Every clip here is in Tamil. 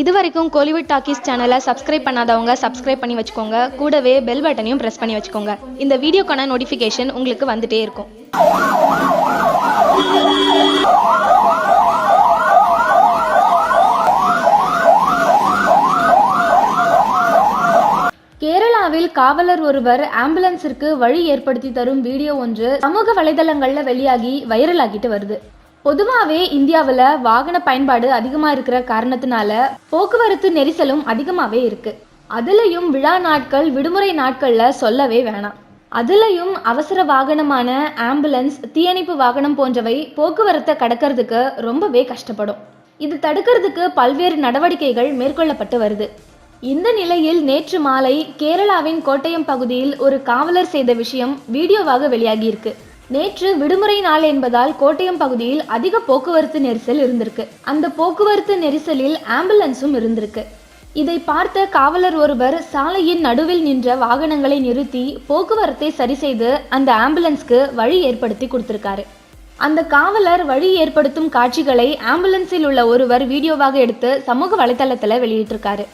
இது வரைக்கும் கோலிவுட் டாக்கீஸ் சேனலை சப்ஸ்கிரைப் பண்ணாதவங்க சப்ஸ்கிரைப் பண்ணி வச்சுக்கோங்க. கூடவே பெல் பட்டனையும் ப்ரெஸ் பண்ணி வச்சுக்கோங்க. இந்த வீடியோக்கான நோட்டிஃபிகேஷன் உங்களுக்கு வந்துட்டே இருக்கும். கேரளாவில் காவலர் ஒருவர் ஆம்புலன்ஸிற்கு வழி ஏற்படுத்தி தரும் வீடியோ ஒன்று சமூக வலைதளங்கள்ல வெளியாகி வைரல் ஆகிட்டு வருது. பொதுவாகவே இந்தியாவில் வாகன பயன்பாடு அதிகமாக இருக்கிற காரணத்தினால போக்குவரத்து நெரிசலும் அதிகமாகவே இருக்குது அதுலேயும் விழா நாட்கள் விடுமுறை நாட்களில் சொல்லவே வேணாம். அதுலேயும் அவசர வாகனமான ஆம்புலன்ஸ் தீயணைப்பு வாகனம் போன்றவை போக்குவரத்தை கடக்கிறதுக்கு ரொம்பவே கஷ்டப்படும். இது தடுக்கிறதுக்கு பல்வேறு நடவடிக்கைகள் மேற்கொள்ளப்பட்டு வருது. இந்த நிலையில் நேற்று மாலை கேரளாவின் கோட்டயம் பகுதியில் ஒரு காவலர் செய்த விஷயம் வீடியோவாக வெளியாகியிருக்கு. நேற்று விடுமுறை நாள் என்பதால் கோட்டயம் பகுதியில் அதிக போக்குவரத்து நெரிசல் இருந்திருக்கு. அந்த போக்குவரத்து நெரிசலில் ஆம்புலன்ஸும் இருந்திருக்கு. இதை பார்த்த காவலர் ஒருவர் சாலையின் நடுவில் நின்ற வாகனங்களை நிறுத்தி போக்குவரத்தை சரி செய்து அந்த ஆம்புலன்ஸ்க்கு வழி ஏற்படுத்தி கொடுத்திருக்காரு. அந்த காவலர் வழி ஏற்படுத்தும் காட்சிகளை ஆம்புலன்ஸில் உள்ள ஒருவர் வீடியோவாக எடுத்து சமூக வலைதளத்தில் வெளியிட்டிருக்காரு.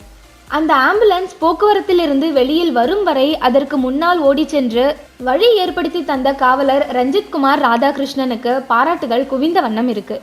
அந்த ஆம்புலன்ஸ் போக்குவரத்திலிருந்து வெளியில் வரும் வரை அதற்கு முன்னால் ஓடி சென்று வழி ஏற்படுத்தி தந்த காவலர் ரஞ்சித் குமார் ராதாகிருஷ்ணனுக்கு பாராட்டுகள் குவிந்த வண்ணம் இருக்கு.